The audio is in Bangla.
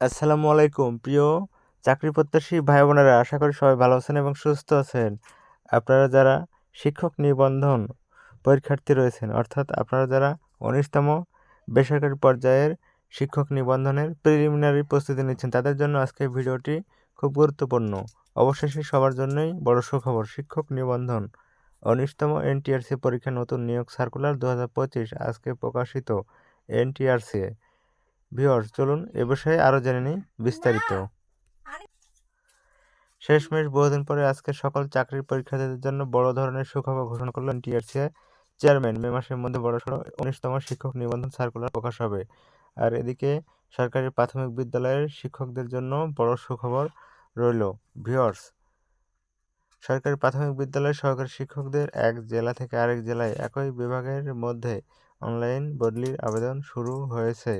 আসসালামু আলাইকুম। প্রিয় চাকরি প্রত্যাশী ভাই বোনেরা আশা করি সবাই ভালো আছেন এবং সুস্থ আছেন। আপনারা যারা শিক্ষক নিবন্ধন পরীক্ষার্থী রয়েছেন, অর্থাৎ আপনারা যারা উনিশতম বেসরকারি পর্যায়ের শিক্ষক নিবন্ধনের প্রিলিমিনারি প্রস্তুতি নিচ্ছেন, তাদের জন্য আজকে ভিডিওটি খুব গুরুত্বপূর্ণ। অবশেষে সবার জন্যই বড় সুখবর, শিক্ষক নিবন্ধন উনিশতম এনটিআরসি পরীক্ষা নতুন নিয়োগ সার্কুলার দু হাজার পঁচিশ আজকে প্রকাশিত এনটিআরসি ভিওর্স চলুন এ বিষয়ে আরও জেনে নিই বিস্তারিত। শেষমেশ বহুদিন পরে আজকে সকল চাকরির পরীক্ষার্থীদের জন্য বড় ধরনের সুখবর ঘোষণা করলেন টিআরসি চেয়ারম্যান। মে মাসের মধ্যে বড়সড় উনিশতম শিক্ষক নিবন্ধন সার্কুলার প্রকাশ হবে। আর এদিকে সরকারি প্রাথমিক বিদ্যালয়ের শিক্ষকদের জন্য বড় সুখবর রইল। ভিওর্স সরকারি প্রাথমিক বিদ্যালয়ের সহকারী শিক্ষকদের এক জেলা থেকে আরেক জেলায় একই বিভাগের মধ্যে অনলাইন বদলির আবেদন শুরু হয়েছে।